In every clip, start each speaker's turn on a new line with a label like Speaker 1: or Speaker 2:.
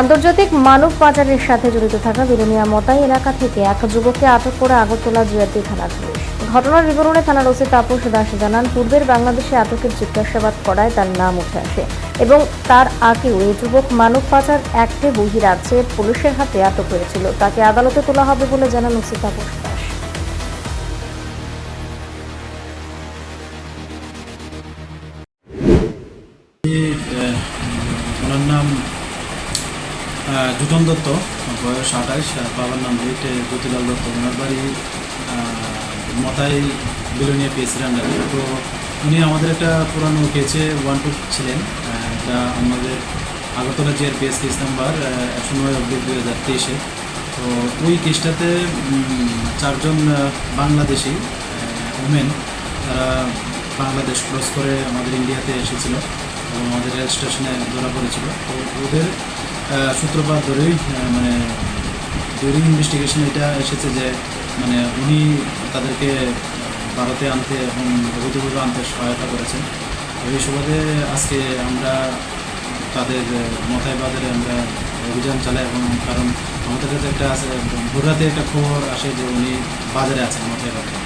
Speaker 1: আন্তর্জাতিক মানব পাচারের সাথে জড়িত থাকা বিরোনিয়া মতাই এলাকা থেকে এক যুবককে আটক করে আগরতলা জুয়াতি থানা ঘটনার বিবরণে থানার ওসি তাপস দাস জানান, পূর্বের বাংলাদেশে আটকের জিজ্ঞাসাবাদ করায় তার নাম উঠে আসে এবং তার আগেও এই যুবক মানব পাচার অ্যাক্টে বহিরাজ্যে পুলিশের হাতে আটক হয়েছিল। তাকে আদালতে তোলা হবে বলে জানান ওসি তাপস দাস।
Speaker 2: জুটন দত্ত, বয়স আঠাইশ বাবার নাম রেট জ্যোতিলাল দত্ত। ওনার বাড়ি মতাই বিলোনিয়া পিএসসি আন্ডারে তো উনি আমাদের একটা পুরানো কেচে ওয়ান টু ছিলেন। এটা আমাদের Agartala GR PS case number একশো নয় অব্দি দুই হাজার তেইশে। তো ওই কেসটাতে চারজন বাংলাদেশি ওমেন তারা বাংলাদেশ ক্রস করে আমাদের ইন্ডিয়াতে এসেছিল এবং আমাদের রেল স্টেশনে ধরা পড়েছিল। তো ওদের সূত্রপাত ধরেই মানে ডিউরিং ইনভেস্টিগেশন এটা এসেছে যে মানে উনি তাদেরকে ভারতে আনতে এবং অবৈধভাবে আনতে সহায়তা করেছেন। এই সুবাদে আজকে আমরা তাদের মাথায় বাজারে আমরা অভিযান চালাই এবং কারণ আমাদের কাছে একটা আছে ভোররাতে একটা খবর আসে যে উনি বাজারে আছেন মাথায় বাজারে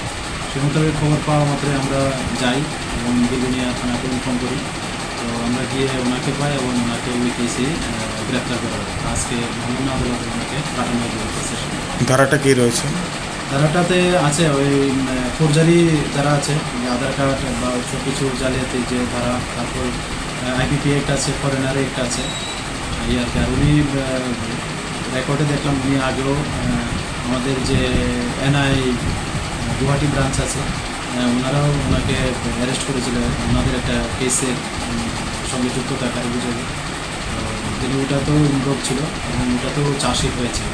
Speaker 2: সে খবর পাওয়া মাত্রই আমরা যাই এবং বিলুনিয়া থানাকে ইনফর্ম করি। তো আমরা গিয়ে ওনাকে পাই এবং ওনাকে ওই কেসে গ্রেপ্তার করা হয় আজকে বিভিন্ন আদালতে ওনাকে পাঠানো সেশনে
Speaker 3: ধারাটা কি রয়েছে?
Speaker 2: ধারাটাতে আছে ওই ফৌরজারি যারা আছে আধার কার্ড বা সব কিছু জালিয়াতি যে ধারা তারপর আইপিপি একটা আছে ফরেনারে একটা আছে। এই আর কি। আর উনি রেকর্ডে দেখলাম উনি আগেও আমাদের যে এনআই গুয়াহাটি ব্রাঞ্চ আছে ওনারাও ওনাকে অ্যারেস্ট করেছিল। ওনাদের একটা কেসের সঙ্গে যুক্ত থাকার অভিযোগে। তিনি ওটা তো ইনভলভ ছিল এবং ওটা তো চাষি হয়েছে।